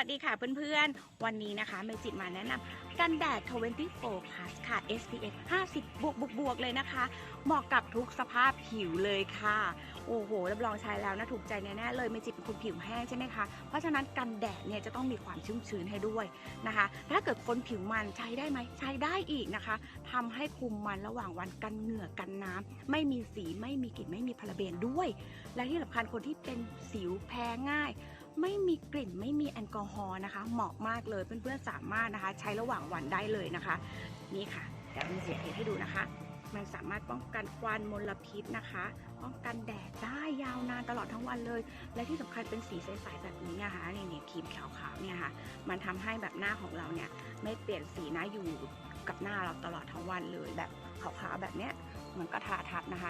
วัสดีค่ะเพื่อนๆ วันนี้นะคะเมจิมาแนะนำกันแดด 24 plus ค่ะ SPF 50บวกบวกบวกเลยนะคะ เหมาะกับทุกสภาพผิวเลยค่ะ โอ้โห รับรองใช้แล้วนะ ถูกใจแน่ๆเลยเมจิเป็นคนผิวแห้งใช่ไหมคะ เพราะฉะนั้นกันแดดเนี่ยจะต้องมีความชุ่มชื้นให้ด้วยนะคะ ถ้าเกิดคนผิวมันใช้ได้ไหม ใช้ได้อีกนะคะทำให้คุมมันระหว่างวันกันเหงื่อกันน้ำไม่มีสีไม่มีกลิ่นไม่มีพาราเบนด้วย และที่สำคัญคนที่เป็นสิวแพ้ง่าย ไม่มี กลิ่นไม่มีแอลกอฮอล์นะคะ เหมาะมากเลยเพื่อนๆสามารถนะคะ ใช้ระหว่างวันได้เลยนะคะ นี่ค่ะเดี๋ยวมีเสียเทให้ดูนะคะ มันสามารถป้องกันควันมลพิษนะคะ ป้องกันแดดได้ยาวนานตลอดทั้งวันเลย และที่สำคัญเป็นสีใสๆแบบนี้นะคะนี่นี่ครีมขาวๆเนี่ยค่ะ มันทำให้แบบหน้าของเราเนี่ยไม่เปลี่ยนสีนะอยู่กับหน้าเราตลอดทั้งวันเลยแบบขาวๆแบบเนี้ยมันก็ทาทับนะคะ